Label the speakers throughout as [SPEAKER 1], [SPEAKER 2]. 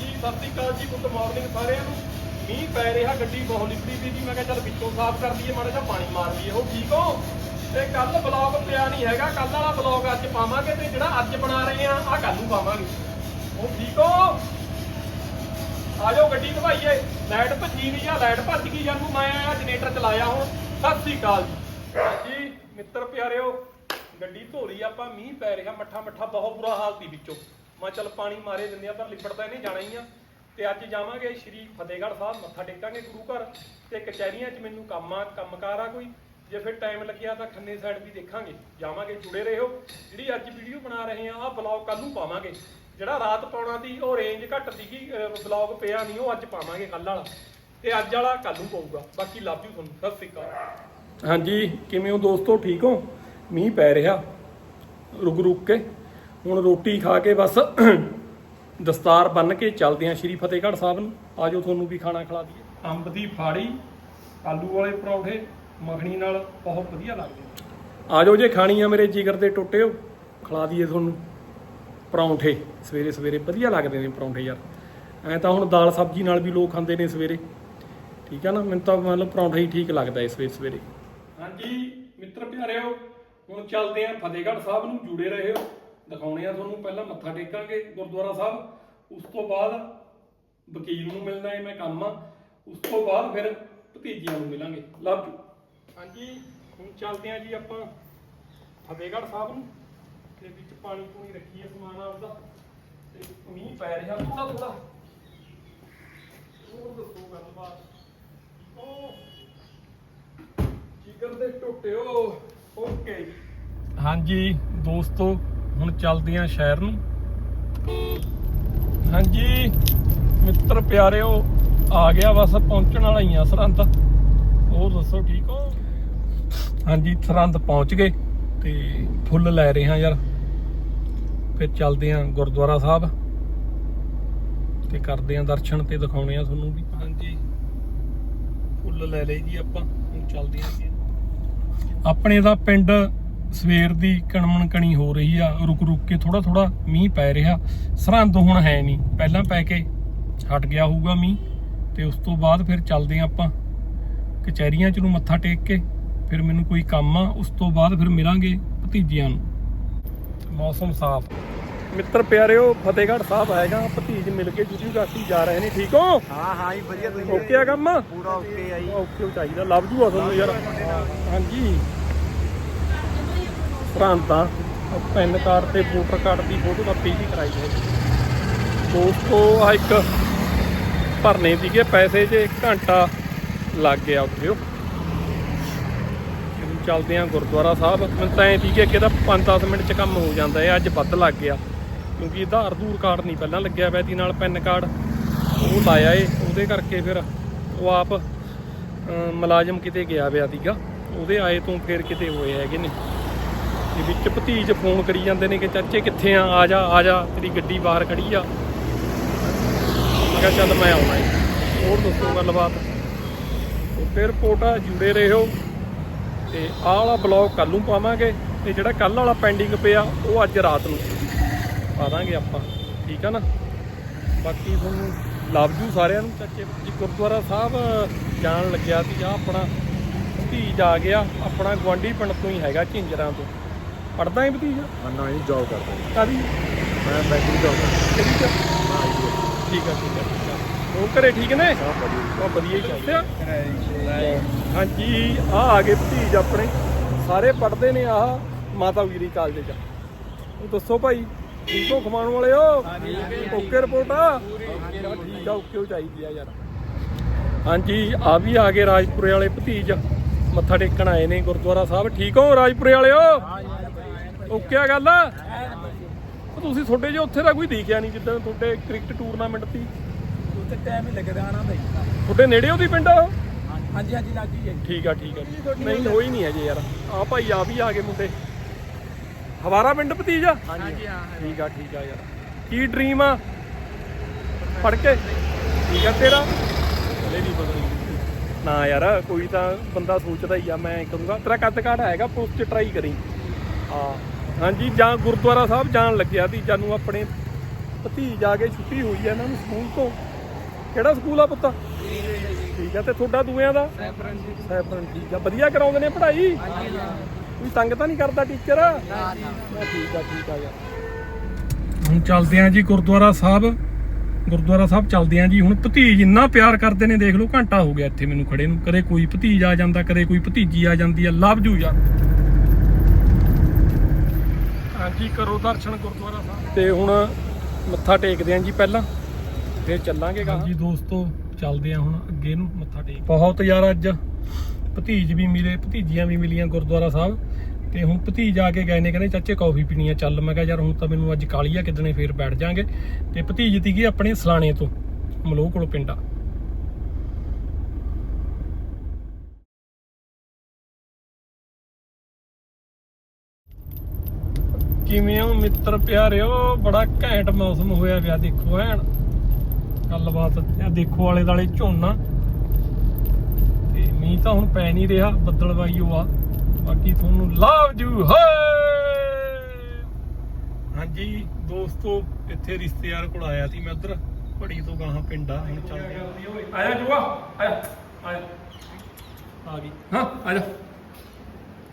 [SPEAKER 1] ਹਾਂਜੀ ਸਤਿ ਸ਼੍ਰੀ ਅਕਾਲ ਜੀ, ਗੁੱਡ ਮਾਰਨਿੰਗ ਸਾਰਿਆਂ ਨੂੰ। ਮੀਂਹ ਪੈ ਰਿਹਾ, ਗੱਡੀ ਬਹੁਤ ਲਿਬੜੀ ਵੀ ਸੀ ਮੈਂ ਕਿਹਾ ਚੱਲ ਵਿੱਚੋਂ ਸਾਫ਼ ਕਰ ਦਈਏ ਮਾੜਾ ਜਿਹਾ ਪਾਣੀ ਮਾਰ ਦਈਏ ਹੋ, ਠੀਕ ਹੋ? ਤੇ ਕੱਲ ਬਲੌਗ ਪਿਆ ਨਹੀਂ ਹੈਗਾ। ਕੱਲ ਵਾਲਾ ਬਲੌਗ ਅੱਜ ਪਾਵਾਂਗੇ ਤੇ ਜਿਹੜਾ ਅੱਜ ਬਣਾ ਰਹੇ ਆ ਆ ਕੱਲ ਨੂੰ ਪਾਵਾਂਗੇ। ਹੋ, ਠੀਕ ਹੋ? ਆ ਜਾਓ ਗੱਡੀ ਧਵਾਈਏ ਲਾਈਟ ਭੱਜੀ ਨਹੀਂ ਆ, ਲਾਈਟ ਭੱਜ ਗਈ ਜਾਨੂੰ ਮੈਂ ਆ ਜਨਰੇਟਰ ਚਲਾਇਆ ਹੁਣ। ਸਤਿ ਸ੍ਰੀ ਅਕਾਲ ਜੀ। ਹਾਂਜੀ, ਮਿੱਤਰ ਪਿਆਰਿਓ, ਗੱਡੀ ਧੋ ਲਈ ਆਪਾਂ, ਮੀਂਹ ਪੈ ਰਿਹਾ ਮੱਠਾ ਮੱਠਾ ਬਹੁਤ ਬੁਰਾ ਹਾਲ ਸੀ ਵਿੱਚੋਂ। ਮੈਂ ਚੱਲ ਪਾਣੀ ਮਾਰੇ ਦਿੰਦੇ ਆ, ਪਰ ਲਿਪੜਦਾ ਇਹਨੇ ਜਾਣਾ ਹੀ ਆ। ਤੇ ਅੱਜ ਜਾਵਾਂਗੇ ਸ਼੍ਰੀ ਫਤਿਹਗੜ੍ਹ ਸਾਹਿਬ, ਮੱਥਾ ਟੇਕਾਂਗੇ ਗੁਰੂ ਘਰ ਤੇ ਕਚਹਿਰੀਆਂ 'ਚ ਮੈਨੂੰ ਕੰਮ ਆ, ਕੰਮਕਾਰ ਆ ਕੋਈ। ਜੇ ਫਿਰ ਟਾਈਮ ਲੱਗਿਆ ਤਾਂ ਖੰਨੇ ਸਾਈਡ ਵੀ ਦੇਖਾਂਗੇ। ਜਾਵਾਂਗੇ, ਜੁੜੇ ਰਹੋ। ਜਿਹੜੀ ਅੱਜ ਵੀਡੀਓ ਬਣਾ ਰਹੇ ਆ, ਆਹ ਬਲੌਗ ਕੱਲ ਨੂੰ ਪਾਵਾਂਗੇ। ਜਿਹੜਾ ਰਾਤ ਪਾਉਣਾ ਸੀ, ਉਹ ਰੇਂਜ ਘੱਟ ਸੀਗੀ ਬਲੌਗ ਪਿਆ ਨਹੀਂ, ਉਹ ਅੱਜ ਪਾਵਾਂਗੇ ਕੱਲ ਵਾਲਾ। ਤੇ ਅੱਜ ਵਾਲਾ ਕੱਲ ਨੂੰ ਪਊਗਾ। ਬਾਕੀ ਲਵ ਯੂ ਤੁਹਾਨੂੰ। ਸਤਿ ਸ੍ਰੀ ਅਕਾਲ। ਹਾਂਜੀ, ਕਿਵੇਂ ਹੋ ਦੋਸਤੋ? ਠੀਕ ਹੋ? ਮੀਂਹ ਪੈ ਰਿਹਾ। ਰੁਕ ਰੁਕ ਕੇ। ਹੁਣ ਰੋਟੀ ਖਾ ਕੇ ਬਸ ਦਸਤਾਰ ਬੰਨ ਕੇ ਚੱਲਦੇ ਆਂ ਸ਼੍ਰੀ ਫਤਿਹਗੜ੍ਹ ਸਾਹਿਬ ਨੂੰ। ਆਜੋ ਤੁਹਾਨੂੰ ਵੀ ਖਾਣਾ ਖਿਲਾ ਦਈਏ। ਅੰਬ ਦੀ ਫਾੜੀ, ਆਲੂ ਵਾਲੇ ਪਰੌਂਠੇ, ਮੱਖਣੀ ਨਾਲ ਬਹੁਤ ਵਧੀਆ ਲੱਗਦੇ ਆ ਆਜੋ ਜੇ ਖਾਣੀ ਆ ਮੇਰੇ ਜਿਗਰ ਦੇ ਟੁੱਟੇ ਹੋ ਖਿਲਾ ਦਈਏ ਤੁਹਾਨੂੰ। ਪਰੌਂਠੇ, ਸਵੇਰੇ ਸਵੇਰੇ ਵਧੀਆ ਲੱਗਦੇ ਨੇ ਪਰੌਂਠੇ ਯਾਰ। ਐ ਤਾਂ ਹੁਣ ਦਾਲ ਸਬਜ਼ੀ ਨਾਲ ਵੀ ਲੋਕ ਖਾਂਦੇ ਨੇ ਸਵੇਰੇ। ਠੀਕ ਆ ਨਾ, ਮੈਨੂੰ ਤਾਂ ਮਤਲਬ ਪਰੌਂਠਾ ਹੀ ਠੀਕ ਲੱਗਦਾ ਇਸ ਸਵੇਰੇ ਸਵੇਰੇ। ਹਾਂਜੀ, ਮਿੱਤਰ ਪਿਆਰਿਓ, ਹੁਣ ਚੱਲਦੇ ਆਂ ਫਤਿਹਗੜ੍ਹ ਸਾਹਿਬ ਨੂੰ ਜੁੜੇ ਰਹੇ। ਹੋ ਦਿਖਾਉਣੇ ਆ ਤੁਹਾਨੂੰ ਪਹਿਲਾਂ ਮੱਥਾ ਟੇਕਾਂਗੇ ਗੁਰਦੁਆਰਾ ਸਾਹਿਬ ਉਸ ਤੋਂ ਬਾਅਦ ਵਕੀਲ ਨੂੰ ਮਿਲਣਾ ਹੈ ਮੈਂ ਕੰਮ ਆ। ਉਸ ਤੋਂ ਬਾਅਦ ਫਿਰ ਭਤੀਜਿਆਂ ਨੂੰ ਮਿਲਾਂਗੇ। Love you. ਹਾਂਜੀ ਹੁਣ ਚੱਲਦੇ ਆਂ ਜੀ ਆਪਾਂ ਫਤਿਹਗੜ੍ਹ ਸਾਹਿਬ ਨੂੰ। ਤੇ ਵਿੱਚ ਪਾਣੀ ਪੂਣੀ ਰੱਖੀਏ ਸਮਾਨ ਆਪਦਾ। ਤੇ ਮੀਂਹ ਪੈ ਰਿਹਾ ਥੋੜਾ ਥੋੜਾ ਹੋਰ ਦੱਸੋ ਗੱਲਬਾਤ। ਉਹ ਜਿਗਰ ਦੇ ਟੁੱਟਿਓ ਓਕੇ। ਹਾਂਜੀ ਦੋਸਤੋ ਹੁਣ ਚੱਲਦੇ ਆ ਸ਼ਹਿਰ ਨੂੰ। ਹਾਂਜੀ, ਮਿੱਤਰ ਪਿਆਰਿਓ, ਆ ਗਿਆ ਬਸ ਪਹੁੰਚਣ ਵਾਲਾ ਹੀ ਆ ਸਰਹੰਦ। ਹੋਰ ਦੱਸੋ, ਠੀਕ ਹੋ? ਹਾਂਜੀ, ਸਰਹੰਦ ਪਹੁੰਚ ਗਏ ਤੇ ਫੁੱਲ ਲੈ ਰਹੇ ਹਾਂ ਯਾਰ। ਫਿਰ ਚੱਲਦੇ ਹਾਂ ਗੁਰਦੁਆਰਾ ਸਾਹਿਬ ਤੇ ਕਰਦੇ ਹਾਂ ਦਰਸ਼ਨ ਤੇ ਦਿਖਾਉਣੇ ਆ ਤੁਹਾਨੂੰ ਵੀ। ਹਾਂਜੀ, ਫੁੱਲ ਲੈ ਲਈ ਜੀ ਆਪਾਂ। ਹੁਣ ਚੱਲਦੇ ਹਾਂ ਆਪਣੇ ਦਾ ਪਿੰਡ ਸਵੇਰ ਦੀ ਕਣਮਣ ਕਣੀ ਹੋ ਰਹੀ ਆ ਰੁਕ ਰੁਕ ਕੇ ਥੋੜਾ ਥੋੜਾ ਮੀਂਹ ਪੈ ਰਿਹਾ। ਸਰਹੰਦ ਹੁਣ ਹੈ ਨਹੀਂ। ਪਹਿਲਾਂ ਪੈ ਕੇ ਹਟ ਗਿਆ ਹੋਊਗਾ ਮੀਂਹ ਤੇ ਉਸ ਤੋਂ ਬਾਅਦ ਫਿਰ ਚੱਲਦੇ ਆਂ ਆਪਾਂ। ਕਚਹਿਰੀਆਂ ਚ ਨੂੰ ਮੱਥਾ ਟੇਕ ਕੇ ਫਿਰ ਮੈਨੂੰ ਕੋਈ ਕੰਮ ਆ ਉਸ ਤੋਂ ਬਾਅਦ ਫਿਰ ਮਿਲਾਂਗੇ ਭਤੀਜਿਆਂ ਨੂੰ। ਮੌਸਮ ਸਾਫ਼। ਮਿੱਤਰ ਪਿਆਰਿਓ ਫਤਿਹਗੜ੍ਹ ਸਾਹਿਬ ਆਏਗਾ ਭਤੀਜ ਮਿਲ ਕੇ ਜੁਜੀ ਗਾਸੀ ਜਾ ਰਹੇ ਨੇ ਠੀਕ ਹੋ?
[SPEAKER 2] ਹਾਂ ਹਾਂ ਜੀ ਵਧੀਆ ਤੁਸੀਂ
[SPEAKER 1] ਓਕੇ ਆ ਕੰਮ?
[SPEAKER 2] ਪੂਰਾ ਓਕੇ ਆ ਜੀ।
[SPEAKER 1] ਓਕੇ ਚਾਹੀਦਾ ਲੱਭ ਜੂਗਾ ਤੁਹਾਨੂੰ ਯਾਰ। ਹਾਂਜੀ। ਪ੍ਰਾਂਤਾਂ ਪੈਨ ਕਾਰਡ ਤੇ ਵੋਟਰ ਕਾਰਡ ਦੀ ਫੋਟੋ ਕਾਪੀ ਵੀ ਕਰਾਈ ਹੈ। ਦੋਸਤੋ ਆ ਇੱਕ ਭਰਨੇ ਸੀਗੇ ਪੈਸੇ ਜੇ ਘੰਟਾ ਲੱਗ ਗਿਆ ਉੱਥੇ। ਉਹ ਚੱਲਦੇ ਆ ਗੁਰਦੁਆਰਾ ਸਾਹਿਬ। ਮੈਨੂੰ ਤਾਂ ਐ ਸੀਗੇ ਕਿ ਇਹਦਾ 5-10 ਮਿੰਟ ਚ ਕੰਮ ਹੋ ਜਾਂਦਾ ਹੈ ਅੱਜ ਵੱਧ ਲੱਗ ਗਿਆ। ਕਿਉਂਕਿ ਆਧਾਰ ਦੂਰ ਕਾਰਡ ਨਹੀਂ ਪਹਿਲਾਂ ਲੱਗਿਆ ਹੋਇਆ ਸੀ ਨਾਲ ਪੈਨ ਕਾਰਡ ਉਹ ਲਾਇਆ ਏ। ਉਹਦੇ ਕਰਕੇ ਫਿਰ ਉਹ ਆਪ ਅਮ, ਮੁਲਾਜ਼ਮ ਕਿਤੇ ਗਿਆ ਹੋਇਆ ਸੀਗਾ। ਉਹਦੇ ਆਏ ਤੋਂ ਫਿਰ ਕਿਤੇ ਹੋਏ ਹੈਗੇ ਨੇ। ਤੇ ਵਿੱਚ ਭਤੀਜ ਫੋਨ ਕਰੀ ਜਾਂਦੇ ਨੇ ਕਿ ਚਾਚੇ ਕਿੱਥੇ ਆ? ਆ ਜਾ ਆ ਜਾ, ਤੇਰੀ ਗੱਡੀ ਬਾਹਰ ਖੜੀ ਆ। ਮੈਂ ਕਿਹਾ, ਚੱਲ ਮੈਂ ਆਉਣਾ ਏ ਹੋਰ ਦੱਸੋ ਗੱਲਬਾਤ? ਤੇ ਫਿਰ ਪੋਟਾ ਜੁੜੇ ਰਹੋ ਤੇ ਆਹ ਵਾਲਾ ਬਲੌਗ ਕੱਲ ਨੂੰ ਪਾਵਾਂਗੇ ਤੇ ਜਿਹੜਾ ਕੱਲ ਵਾਲਾ ਪੈਂਡਿੰਗ ਪਿਆ, ਉਹ ਅੱਜ ਰਾਤ ਨੂੰ ਪਾ ਦਾਂਗੇ ਆਪਾਂ। ਠੀਕ ਆ ਨਾ? ਬਾਕੀ ਤੁਹਾਨੂੰ ਲਵ ਜੂ ਸਾਰਿਆਂ ਨੂੰ, ਚਾਚੇ ਜੀ ਗੁਰਦੁਆਰਾ ਸਾਹਿਬ ਜਾਣ ਲੱਗਿਆ ਸੀ ਆ ਆਪਣਾ ਭਤੀਜ ਆ ਗਿਆ, ਆਪਣਾ ਗਵਾਂਢੀ ਪਿੰਡ ਤੋਂ ਹੀ ਹੈਗਾ ਝਿੰਜਰਾਂ ਤੋਂ। ਪੜਦਾ ਹੀ ਭਤੀਜ?
[SPEAKER 2] ਮੰਨੋ ਜੀ ਜੌਬ ਕਰਦਾ ਜੀ।
[SPEAKER 1] ਕਾਦੀ
[SPEAKER 2] ਮੈਂ ਬੈਂਕ ਦੀ ਜੌਬ ਕਰਦਾ
[SPEAKER 1] ਕਿਹੜੀ ਚ
[SPEAKER 2] ਹਾਂ ਜੀ
[SPEAKER 1] ਠੀਕ ਆ ਠੀਕ ਆ ਠੀਕ ਆ। ਉਹ ਘਰੇ ਠੀਕ ਨੇ?
[SPEAKER 2] ਸਭ ਵਧੀਆ
[SPEAKER 1] ਉਹ ਵਧੀਆ ਹੀ ਚਾਹੀਦਾ ਹਾਂਜੀ ਆ ਆ ਗਏ ਭਤੀਜ ਆਪਣੇ। ਸਾਰੇ ਪੜਦੇ ਨੇ ਆਹ ਮਾਤਾ ਵੀਰੀ ਕਾਲਜ ਚ। ਉਹ ਦੱਸੋ ਭਾਈ ਠੀਕ ਹੋ ਖਮਾਣ ਵਾਲੇ ਹੋ? ਓਕੇ ਰਿਪੋਰਟ ਆ? ਠੀਕ ਆ ਓਕੇ ਹੋ ਚਾਹੀਦੀ ਆ ਯਾਰ। ਹਾਂਜੀ ਆ ਵੀ ਆ ਗਏ ਰਾਜਪੁਰੇ ਵਾਲੇ ਭਤੀਜ। ਮੱਥਾ ਟੇਕਣ ਆਏ ਨੇ ਗੁਰਦੁਆਰਾ ਸਾਹਿਬ। ਠੀਕ ਹੋ ਰਾਜਪੁਰੇ ਵਾਲਿਓ ਓਕੇ ਆ ਗੱਲ। ਉਹ ਤੁਸੀਂ ਤੁਹਾਡੇ ਜੇ ਉੱਥੇ ਦਾ ਕੋਈ ਦਿਖਿਆ ਨਹੀਂ ਜਿੱਦਾਂ ਤੁਹਾਡੇ ਕ੍ਰਿਕਟ ਟੂਰਨਾਮੈਂਟ ਸੀ
[SPEAKER 2] ਉੱਤੇ ਟਾਈਮ ਹੀ ਲੱਗਦਾ ਆਣਾ ਭਾਈ
[SPEAKER 1] ਤੁਹਾਡੇ ਨੇੜੇ ਉਹਦੀ ਪਿੰਡ
[SPEAKER 2] ਹਾਂਜੀ ਹਾਂਜੀ ਲੱਗੀ ਹੈ
[SPEAKER 1] ਠੀਕ ਆ ਠੀਕ ਆ। ਨਹੀਂ ਹੋਈ ਨਹੀਂ ਹਜੇ ਯਾਰ। ਆ ਭਾਈ ਆ ਵੀ ਆ ਗਏ ਮੁੰਡੇ। ਹਵਾਰਾ ਪਿੰਡ ਭਤੀਜ ਆ?
[SPEAKER 2] ਹਾਂਜੀ ਹਾਂ
[SPEAKER 1] ਠੀਕ ਆ ਠੀਕ ਆ ਯਾਰ। ਕੀ ਡ੍ਰੀਮ ਆ? ਫੜ ਕੇ। ਠੀਕ ਆ ਤੇਰਾ? ਹਲੇ ਨਹੀਂ ਪਤਾ ਨਾ ਯਾਰ ਕੋਈ ਤਾਂ ਬੰਦਾ ਸੋਚਦਾ ਹੀ ਆ ਮੈਂ ਕਰੂੰਗਾ। ਤੇਰਾ ਕੱਦ ਕਾਠ ਹੈਗਾ ਪੁਲਿਸ ਚ ਟਰਾਈ ਕਰੀ। ਹਾਂ। ਹਾਂਜੀ ਜਾਂ ਗੁਰਦੁਆਰਾ ਸਾਹਿਬ ਜਾਣ ਲੱਗਿਆ ਸੀ ਜਾਨੂੰ ਆਪਣੇ ਭਤੀਜ ਆ ਕੇ ਛੁੱਟੀ ਹੋਈ ਹੈ ਇਹਨਾਂ ਨੂੰ ਸਕੂਲ ਤੋਂ। ਕਿਹੜਾ ਸਕੂਲ ਆ ਪੁੱਤ? ਠੀਕ ਆ ਤੇ ਤੁਹਾਡਾ ਦੂਆਂ ਦਾ? ਸੈਫਰਨ ਠੀਕ ਆ। ਵਧੀਆ ਕਰਾਉਂਦੇ ਨੇ ਪੜ੍ਹਾਈ? ਕੋਈ ਤੰਗ ਤਾਂ ਨਹੀਂ ਕਰਦਾ ਟੀਚਰ? ਠੀਕ ਆ ਠੀਕ ਆ ਯਾਰ। ਹੁਣ ਚੱਲਦੇ ਆਂ ਜੀ ਗੁਰਦੁਆਰਾ ਸਾਹਿਬ। ਗੁਰਦੁਆਰਾ ਸਾਹਿਬ ਚੱਲਦੇ ਆਂ ਜੀ। ਹੁਣ ਭਤੀਜ ਇੰਨਾ ਪਿਆਰ ਕਰਦੇ ਨੇ ਦੇਖ ਲਓ ਘੰਟਾ ਹੋ ਗਿਆ ਇੱਥੇ ਮੈਨੂੰ ਖੜੇ ਨੂੰ। ਕਦੇ ਕੋਈ ਭਤੀਜ ਆ ਜਾਂਦਾ ਕਦੇ ਕੋਈ ਭਤੀਜੀ ਆ ਜਾਂਦੀ ਆ ਲਵ ਜੂ ਯਾਰ। ਹਾਂਜੀ ਕਰੋ ਦਰਸ਼ਨ ਗੁਰਦੁਆਰਾ ਸਾਹਿਬ? ਤੇ ਹੁਣ ਮੱਥਾ ਟੇਕਦੇ ਆਂ ਜੀ ਪਹਿਲਾਂ ਫਿਰ ਚੱਲਾਂਗੇ ਗਾ ਜੀ ਦੋਸਤੋ ਚੱਲਦੇ ਆਂ ਹੁਣ ਅੱਗੇ ਨੂੰ ਮੱਥਾ ਟੇਕ। ਬਹੁਤ ਯਾਰ ਅੱਜ ਭਤੀਜ ਵੀ ਮਿਲੇ ਭਤੀਜੀਆਂ ਵੀ ਮਿਲੀਆਂ ਗੁਰਦੁਆਰਾ ਸਾਹਿਬ। ਤੇ ਹੁਣ ਭਤੀਜ ਆ ਕੇ ਗਏ ਨੇ ਕਹਿੰਦੇ ਚਾਚੇ ਕੌਫੀ ਪੀਣੀ ਆ ਚੱਲ। ਮੈਂ ਕਿਹਾ ਯਾਰ ਹੁਣ ਤਾਂ ਮੈਨੂੰ ਅੱਜ ਕਾਲੀ ਆ ਕਿਦਣੇ ਫੇਰ ਬੈਠ ਜਾਾਂਗੇ। ਤੇ ਭਤੀਜ ਤੀਗੀ ਆਪਣੇ ਸਲਾਣੇ ਤੋਂ ਮਲੋਹ ਕੋਲ ਪਿੰਡਾ ਕਿਵੇਂ ਹੋ ਮਿੱਤਰ ਪਿਆਰਿਓ ਬੜਾ ਘੈਂਟ ਮੌਸਮ ਹੋਇਆ ਪਿਆ ਦੇਖੋ ਐਨ। ਗੱਲਬਾਤ ਇਹ ਦੇਖੋ ਆਲੇ ਦਾਲੇ ਝੋਨਾ। ਤੇ ਮੀਂਹ ਤਾਂ ਹੁਣ ਪੈ ਨਹੀਂ ਰਿਹਾ ਬੱਦਲਵਾਈ ਓ ਆ। ਬਾਕੀ ਤੁਹਾਨੂੰ ਲਵ ਜੂ ਹੈ ਹਾਂਜੀ, ਦੋਸਤੋ, ਇੱਥੇ ਰਿਸ਼ਤੇਦਾਰ ਕੋਲ ਆਇਆ ਸੀ ਮੈਂ ਉਧਰ ਪੜੀ ਤੋਂ ਗਾਹਾਂ ਪਿੰਡ ਆ, ਹੁਣ ਚੱਲਦੇ ਆਇਆ ਜੂਆ? ਆਇਆ ਆਇਆ। ਆ ਗਈ। ਹਾਂ, ਆ ਜਾ।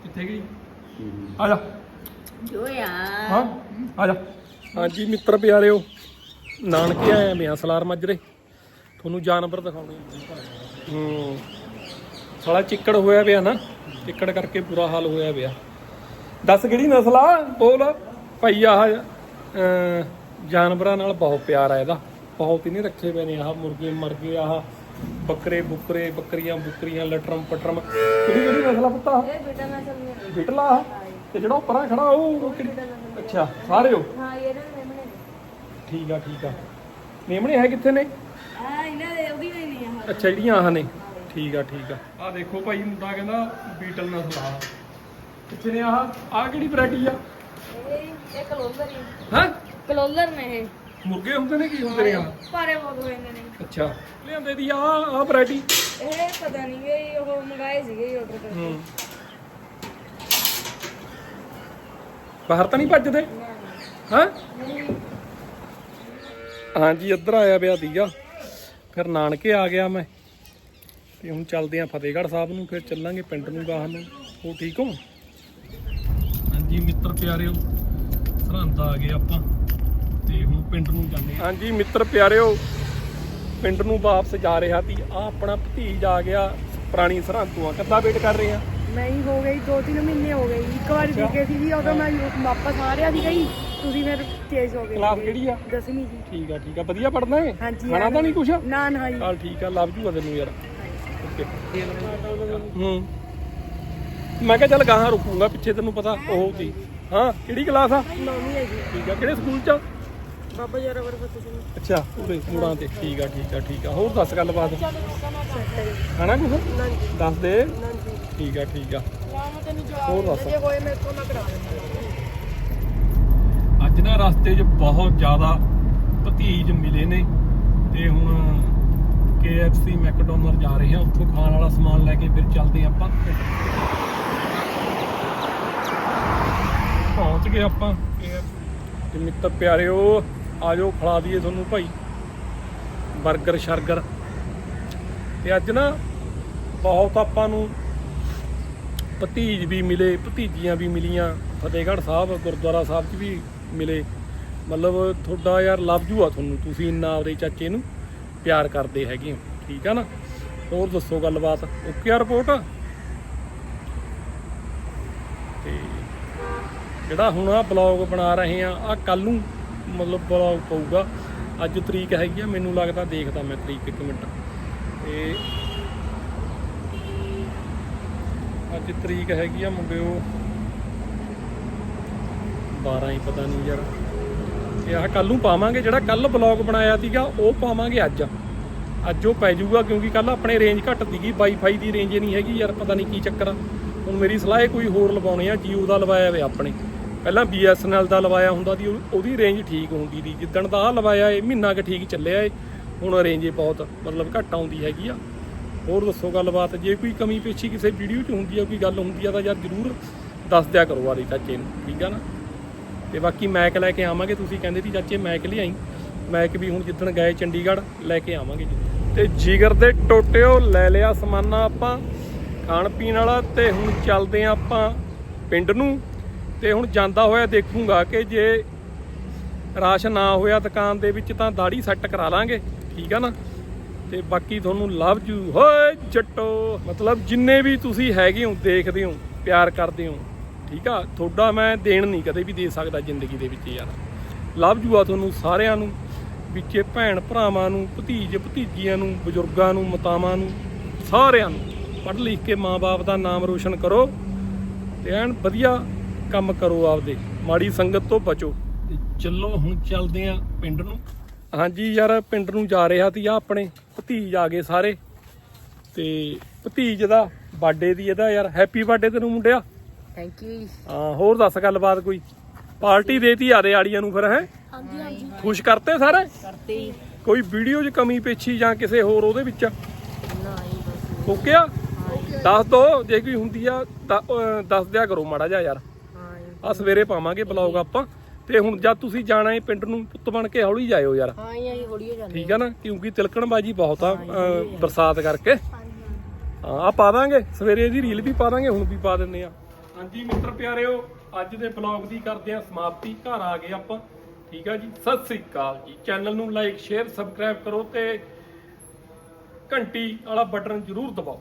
[SPEAKER 1] ਕਿੱਥੇ ਗਈ? ਆ ਜਾ। ਹਾਂ ਆ ਜਾ। ਹਾਂਜੀ ਮਿੱਤਰ ਪਿਆਰਿਓ ਨਾਨਕੇ ਆਏ ਆ ਸਲਾਰ ਮਾਜਰੇ। ਤੁਹਾਨੂੰ ਜਾਨਵਰ ਦਿਖਾਉਣੇ ਆ। ਹੂੰ। ਸਾਲਾ ਚਿੱਕੜ ਹੋਇਆ ਪਿਆ ਨਾ ਚਿੱਕੜ ਕਰਕੇ ਬੁਰਾ ਹਾਲ ਹੋਇਆ ਪਿਆ। ਦੱਸ ਕਿਹੜੀ ਨਸਲ ਆ? ਬੋਲ। ਭਾਈ ਆਹ ਅਹ, ਜਾਨਵਰਾਂ ਨਾਲ ਬਹੁਤ ਪਿਆਰ ਆ ਇਹਦਾ। ਬਹੁਤ ਹੀ ਨਹੀਂ ਰੱਖੇ ਪਏ ਨੇ ਆਹ ਮੁਰਗੇ ਮਰਗੇ ਆਹ ਬੱਕਰੇ ਬੁੱਕਰੇ ਬੱਕਰੀਆਂ ਬੁੱਕਰੀਆਂ ਲਟਰਮ ਪਟਰਮ ਕਿਹੜੀ ਕਿਹੜੀ ਨਸਲ ਆ ਪੁੱਤਾ
[SPEAKER 3] ਇਹ ਬੇਟਾ ਮੈਂ ਸਮਝ
[SPEAKER 1] ਬਿਟਲਾ ਆਹ? ਤੇ ਜਿਹੜਾ ਉਹ ਪਰਾਂ ਖੜਾ ਉਹ ਉਹ ਕਿਹੜੀ ਅੱਛਾ ਸਾਰੇ ਹੋ?
[SPEAKER 3] ਹਾਂ ਇਹ ਨਾ ਮੇਮਣੇ
[SPEAKER 1] ਠੀਕ ਆ ਠੀਕ ਆ। ਮੇਮਣੇ ਹੈ ਕਿੱਥੇ ਨੇ?
[SPEAKER 3] ਆ ਇਹਨਾਂ ਦੇ ਉਹਦੀ ਵੀ ਨਹੀਂ ਆ
[SPEAKER 1] ਅੱਛਾ ਜਿਹੜੀਆਂ ਆਹ ਨੇ। ਠੀਕ ਆ ਠੀਕ ਆ। ਆ ਦੇਖੋ ਭਾਈ ਮੁੰਡਾ ਕਹਿੰਦਾ ਬੀਟਲ ਨਸਲ ਆ ਕਿੱਥੇ ਨੇ ਆਹ? ਆਹ ਕਿਹੜੀ ਵੈਰਾਈਟੀ ਆ?
[SPEAKER 3] ਇਹ ਇਹ ਕਲੋਲਰ ਹੀ।
[SPEAKER 1] ਹਾਂ?
[SPEAKER 3] ਕਲੋਲਰ ਨੇ ਇਹ।
[SPEAKER 1] ਮੁਰਗੇ ਹੁੰਦੇ ਨੇ ਕੀ ਹੁੰਦੇ ਨੇ ਆ
[SPEAKER 3] ਭਾਰੇ ਬਹੁਤ ਹੋਏ ਨੇ।
[SPEAKER 1] ਅੱਛਾ। ਲਿਆਂਦੇ ਦੀ ਆ ਆ ਵੈਰਾਈਟੀ?
[SPEAKER 3] ਇਹ ਪਤਾ ਨਹੀਂ ਗਈ ਉਹ ਮੰਗਾਏ ਸੀਗੇ ਆਰਡਰ ਕਰਕੇ।
[SPEAKER 1] ਹੂੰ। ਬਾਹਰ ਤਾਂ ਨਹੀਂ ਭੱਜਦੇ? ਹਾਂ? ਹਾਂਜੀ ਇੱਧਰ ਆਇਆ ਪਿਆ ਦੀਗਾ ਫਿਰ ਨਾਨਕੇ ਆ ਗਿਆ ਮੈਂ। ਤੇ ਹੁਣ ਚੱਲਦੇ ਆ ਫਤਿਹਗੜ੍ਹ ਸਾਹਿਬ ਨੂੰ ਫਿਰ ਚੱਲਾਂਗੇ ਪਿੰਡ ਨੂੰ ਗਾਹਾਂ ਨੂੰ। ਉਹ ਠੀਕ ਹੋ? ਹਾਂਜੀ ਮਿੱਤਰ ਪਿਆਰਿਓ ਸਰਹੰਦ ਆ ਗਏ ਆਪਾਂ। ਤੇ ਹੁਣ ਪਿੰਡ ਨੂੰ ਜਾਂਦੇ ਹਾਂ ਹਾਂਜੀ ਮਿੱਤਰ ਪਿਆਰਿਓ ਪਿੰਡ ਨੂੰ ਵਾਪਸ ਜਾ ਰਿਹਾ ਸੀ। ਆ ਆਪਣਾ ਭਤੀਜ ਆ ਗਿਆ ਪੁਰਾਣੀ ਸਰਹੰਦ ਤੋਂ। ਆ ਕੱਦਾ ਵੇਟ ਕਰ ਰਹੇ ਆ?
[SPEAKER 4] ਮੈਂ ਹੀ ਗਈ ਦੋ ਤਿੰਨ ਮਹੀਨੇ ਹੋ ਗਏ ਇੱਕ ਵਾਰ
[SPEAKER 1] ਅੱਛਾ।
[SPEAKER 4] ਵਿਕੇ ਸੀ ਜੀ ਉਦੋਂ ਮੈਂ ਵਾਪਸ ਆ ਰਿਹਾ ਸੀ ਗਈ ਤੁਸੀਂ ਫਿਰ ਚੇਂਜ ਹੋ ਗਏ
[SPEAKER 1] ਕਲਾਸ। ਕਿਹੜੀ ਆ?
[SPEAKER 4] ਦਸਵੀਂ ਜੀ।
[SPEAKER 1] ਠੀਕ ਆ ਠੀਕ ਆ। ਵਧੀਆ ਪੜਨਾ ਹੈ
[SPEAKER 4] ਹਾਂਜੀ
[SPEAKER 1] ਖਾਣਾ ਤਾਂ ਨਹੀਂ ਕੁਛ?
[SPEAKER 4] ਨਾ ਨਾ ਜੀ।
[SPEAKER 1] ਚੱਲ ਠੀਕ ਆ ਲੱਭ ਜੂਗਾ ਤੈਨੂੰ ਯਾਰ। ਓਕੇ। ਹੂੰ। ਮੈਂ ਕਿਹਾ ਚੱਲ ਗਾਹਾਂ ਰੁਕੂਗਾ ਪਿੱਛੇ ਤੈਨੂੰ ਪਤਾ ਉਹ ਸੀ। ਹਾਂ ਕਿਹੜੀ ਕਲਾਸ ਆ?
[SPEAKER 4] ਨੌਵੀਂ ਹੈ ਜੀ
[SPEAKER 1] ਠੀਕ ਆ ਕਿਹੜੇ ਸਕੂਲ ਚ?
[SPEAKER 4] ਬਾਬਾ ਜਰਾ ਵਰ ਫਤਿਹ ਸਿੰਘ
[SPEAKER 1] ਅੱਛਾ ਮੁੜਾਂ ਤੇ। ਠੀਕ ਆ ਠੀਕ ਆ ਠੀਕ ਆ। ਹੋਰ ਦੱਸ ਗੱਲਬਾਤ?
[SPEAKER 4] ਸੱਤ ਹੈ
[SPEAKER 1] ਖਾਣਾ ਕੁਛ?
[SPEAKER 4] ਨਾ ਜੀ
[SPEAKER 1] ਦੱਸ ਦੇ।
[SPEAKER 4] ਨਾ ਜੀ
[SPEAKER 1] ਠੀਕ ਆ ਠੀਕ ਆ।
[SPEAKER 4] ਨਾ ਮੈਂ ਤੈਨੂੰ
[SPEAKER 1] ਹੋਰ
[SPEAKER 4] ਜਵਾਬ
[SPEAKER 1] ਦੱਸ।
[SPEAKER 4] ਜੇ ਹੋਏ ਮੇਰੇ ਕੋਲ ਮੈਂ ਕਰਾ ਦਿੰਦਾ।
[SPEAKER 1] ਅੱਜ ਨਾ ਰਸਤੇ 'ਚ ਬਹੁਤ ਜ਼ਿਆਦਾ ਭਤੀਜ ਮਿਲੇ ਨੇ ਤੇ ਹੁਣ KFC ਮੈਕਡੋਨਲਡ ਜਾ ਰਹੇ ਹਾਂ ਉੱਥੋਂ ਖਾਣ ਵਾਲਾ ਸਮਾਨ ਲੈ ਕੇ ਫਿਰ ਚੱਲਦੇ ਹਾਂ ਆਪਾਂ। ਪਹੁੰਚ ਗਏ ਆਪਾਂ। KFC ਤੇ ਮਿੱਤਰ ਪਿਆਰਿਓ ਆਜੋ ਖਿਲਾ ਦਈਏ ਤੁਹਾਨੂੰ ਭਾਈ। 버ਗਰ ਸ਼ਰਗਰ। ਤੇ ਅੱਜ ਨਾ ਬਹੁਤ ਆਪਾਂ ਨੂੰ ਭਤੀਜ ਵੀ ਮਿਲੇ, ਭਤੀਜੀਆਂ ਵੀ ਮਿਲੀਆਂ, ਫਤਿਹਗੜ੍ਹ ਸਾਹਿਬ, ਗੁਰਦੁਆਰਾ ਸਾਹਿਬ 'ਚ ਵੀ ਮਿਲੇ। ਮਤਲਬ ਤੁਹਾਡਾ ਯਾਰ ਲਵ ਆ ਤੁਹਾਨੂੰ, ਤੁਸੀਂ ਇੰਨਾ ਆਪਦੇ ਚਾਚੇ ਨੂੰ ਪਿਆਰ ਕਰਦੇ ਹੈਗੇ ਹੋ, ਠੀਕ ਆ ਨਾ? ਹੋਰ ਦੱਸੋ ਗੱਲਬਾਤ, ਓਕੇ ਆ ਰਿਪੋਰਟ? ਤੇ ਜਿਹੜਾ ਹੁਣ ਆ ਬਲੌਗ ਬਣਾ ਰਹੇ ਆ ਆ ਕੱਲ ਨੂੰ ਮਤਲਬ ਬਲੌਗ ਪਊਗਾ। ਅੱਜ ਤਰੀਕ ਹੈਗੀ ਆ, ਮੈਨੂੰ ਲੱਗਦਾ ਦੇਖਦਾ ਮੈਂ ਤਰੀਕ ਇੱਕ ਮਿੰਟ। ਤੇ ਅੱਜ ਤਰੀਕ ਹੈਗੀ ਆ ਮੁੰਡਿਓ। 12 ਹੀ ਪਤਾ ਨਹੀਂ ਯਾਰ। ਇਹ ਆਹ ਕੱਲ ਨੂੰ ਪਾਵਾਂਗੇ, ਜਿਹੜਾ ਕੱਲ ਬਲੌਗ ਬਣਾਇਆ ਸੀਗਾ, ਉਹ ਪਾਵਾਂਗੇ ਅੱਜ। ਅੱਜ ਉਹ ਪੈ ਜਾਊਗਾ ਕਿਉਂਕਿ ਕੱਲ ਆਪਣੇ ਰੇਂਜ ਘੱਟ ਸੀਗੀ ਵਾਈਫਾਈ ਦੀ ਰੇਂਜ ਨਹੀਂ ਹੈਗੀ ਯਾਰ, ਪਤਾ ਨਹੀਂ ਕੀ ਚੱਕਰ ਆ। ਹੁਣ ਮੇਰੀ ਸਲਾਹ ਹੈ ਕੋਈ ਹੋਰ ਲਵਾਉਣੇ ਆ ਜੀਓ ਦਾ ਲਵਾਇਆ ਵੇ ਆਪਣੇ। ਪਹਿਲਾਂ BSNL ਦਾ ਲਵਾਇਆ ਹੁੰਦਾ ਦੀ ਉਹਦੀ ਰੇਂਜ ਠੀਕ ਹੁੰਦੀ ਦੀ ਜਿੱਦਣ ਦਾ ਆ ਲਵਾਇਆ, ਇਹ ਮਹੀਨਾ ਕੁ ਠੀਕ ਚੱਲਿਆ ਏ। ਹੁਣ ਰੇਂਜ ਬਹੁਤ, ਮਤਲਬ ਘੱਟ ਆਉਂਦੀ ਹੈਗੀ ਆ। ਹੋਰ ਦੱਸੋ ਗੱਲਬਾਤ, ਜੇ ਕੋਈ ਕਮੀ ਪੇਸ਼ੀ ਕਿਸੇ ਵੀਡੀਓ 'ਚ ਹੁੰਦੀ ਆ, ਕੋਈ ਗੱਲ ਹੁੰਦੀ ਆ ਤਾਂ ਯਾਰ ਜ਼ਰੂਰ ਦੱਸ ਦਿਆ ਕਰੋ ਵਾਲੀ ਚਾਚੇ ਨੂੰ, ਠੀਕ ਆ ਨਾ? ਤੇ ਬਾਕੀ ਮੈਕ ਲੈ ਕੇ ਆਵਾਂਗੇ, ਤੁਸੀਂ ਕਹਿੰਦੇ ਸੀ ਚਾਚੇ ਮੈਕ ਲਈ ਆਈ ਮੈਕ ਵੀ ਹੁਣ ਜਿੱਦਣ ਗਏ ਚੰਡੀਗੜ੍ਹ, ਲੈ ਕੇ ਆਵਾਂਗੇ ਜੀ। ਤੇ ਜਿਗਰ ਦੇ ਟੋਟਿਓ ਲੈ ਲਿਆ ਸਮਾਨਾ ਆਪਾਂ, ਖਾਣ ਪੀਣ ਵਾਲਾ ਤੇ ਹੁਣ ਚੱਲਦੇ ਆ ਆਪਾਂ ਪਿੰਡ ਨੂੰ। ਤੇ ਹੁਣ ਜਾਂਦਾ ਹੋਇਆ ਦੇਖੂੰਗਾ ਕਿ ਜੇ ਰਾਸ਼ ਨਾ ਹੋਇਆ ਦੁਕਾਨ ਦੇ ਵਿੱਚ ਤਾਂ ਦਾੜੀ ਸੈੱਟ ਕਰਾ ਲਾਂਗੇ, ਠੀਕ ਆ ਨਾ? ਤੇ ਬਾਕੀ ਤੁਹਾਨੂੰ ਲਵ ਯੂ ਹੋਏ ਜੱਟੋ। ਮਤਲਬ ਜਿੰਨੇ ਵੀ ਤੁਸੀਂ ਹੈਗੇ ਹੋ, ਦੇਖਦੇ ਹੋ, ਪਿਆਰ ਕਰਦੇ ਹੋ, ਠੀਕ ਆ? ਤੁਹਾਡਾ ਮੈਂ ਦੇਣ ਨਹੀਂ ਕਦੇ ਵੀ ਦੇ ਸਕਦਾ ਜ਼ਿੰਦਗੀ ਦੇ ਵਿੱਚ ਯਾਰ। ਲਵ ਯੂ ਆ ਤੁਹਾਨੂੰ ਸਾਰਿਆਂ ਨੂੰ, ਵਿੱਚੇ ਭੈਣ ਭਰਾਵਾਂ ਨੂੰ, ਭਤੀਜ ਭਤੀਜੀਆਂ ਨੂੰ, ਬਜ਼ੁਰਗਾਂ ਨੂੰ, ਮਾਤਾਵਾਂ ਨੂੰ, ਸਾਰਿਆਂ ਨੂੰ। ਪੜ੍ਹ ਲਿਖ ਕੇ ਮਾਂ-ਬਾਪ ਦਾ ਨਾਮ ਰੋਸ਼ਨ ਕਰੋ ਤੇ ਐਨ ਵਧੀਆ ਕੰਮ ਕਰੋ ਆਪਦੇ। ਮਾੜੀ ਸੰਗਤ ਤੋਂ ਬਚੋ। ਚੱਲੋ ਹੁਣ ਚੱਲਦੇ ਆਂ ਪਿੰਡ ਨੂੰ। ਹਾਂਜੀ ਯਾਰ ਪਿੰਡ ਨੂੰ ਜਾ ਰਿਹਾ ਸੀ ਆ ਆਪਣੇ ਭਤੀਜ ਆ ਗਏ ਸਾਰੇ। ਤੇ ਭਤੀਜ ਦਾ ਬਰਥਡੇ ਦੀ ਇਹਦਾ ਯਾਰ ਹੈਪੀ ਬਰਥਡੇ ਤੈਨੂੰ ਮੁੰਡਿਆ।
[SPEAKER 4] ਥੈਂਕ ਯੂ
[SPEAKER 1] ਹਾਂ ਹੋਰ ਦੱਸ ਗੱਲਬਾਤ ਕੋਈ? ਪਾਰਟੀ ਦੇਤੀ ਆਦੇ ਆੜੀਆਂ ਨੂੰ ਫਿਰ ਹੈ?
[SPEAKER 4] ਹਾਂਜੀ ਹਾਂਜੀ।
[SPEAKER 1] ਖੁਸ਼ ਕਰਤੇ ਸਾਰੇ?
[SPEAKER 4] ਕਰਤੇ
[SPEAKER 1] ਕੋਈ ਵੀਡੀਓ 'ਚ ਕਮੀ ਪੇਛੀ ਜਾਂ ਕਿਸੇ ਹੋਰ ਉਹਦੇ ਵਿੱਚ?
[SPEAKER 4] ਨਾ ਹੀ ਬਸ
[SPEAKER 1] ਓਕੇ ਆ? ਦੱਸ ਦੋ ਜੇ ਕੋਈ ਹੁੰਦੀ ਆ ਦੱਸ ਦਿਆ ਕਰੋ ਮਾੜਾ ਜਿਹਾ ਯਾਰ। ਆ ਸਵੇਰੇ ਪਾਵਾਂਗੇ ਬਲੌਗ ਆਪਾਂ। ਤੇ ਹੁਣ ਜਦ ਤੁਸੀਂ ਜਾਣਾ ਹੈ ਪਿੰਡ ਨੂੰ ਪੁੱਤ ਬਣ ਕੇ ਹੌਲੀ ਜਾਇਓ ਯਾਰ।
[SPEAKER 4] ਹਾਂ ਜੀ ਅਸੀਂ ਹੌਲੀ ਹੋ ਜਾਂਦੇ
[SPEAKER 1] ਠੀਕ ਆ। ਨਾ? ਕਿਉਂਕਿ ਤਿਲਕਣਬਾਜੀ ਬਹੁਤ ਆ ਅਹ, ਬਰਸਾਤ ਕਰਕੇ। ਹਾਂ ਆ ਪਾ ਦਾਂਗੇ। ਸਵੇਰੇ ਇਹਦੀ ਰੀਲ ਵੀ ਪਾ ਦਾਂਗੇ ਹੁਣ ਵੀ ਪਾ ਦਿੰਨੇ ਆ। ਹਾਂਜੀ ਮਿੱਤਰ ਪਿਆਰਿਓ ਅੱਜ ਦੇ ਬਲੌਗ ਦੀ ਕਰਦੇ ਆ ਸਮਾਪਤੀ। ਘਰ ਆ ਗਏ ਆਪਾਂ। ਠੀਕ ਆ ਜੀ? ਸਤਿ ਸ੍ਰੀ ਅਕਾਲ ਜੀ। ਚੈਨਲ ਨੂੰ ਲਾਈਕ ਸ਼ੇਅਰ ਸਬਸਕ੍ਰਾਈਬ ਕਰੋ ਤੇ ਘੰਟੀ ਵਾਲਾ ਬਟਨ ਜ਼ਰੂਰ ਦਬਾਓ।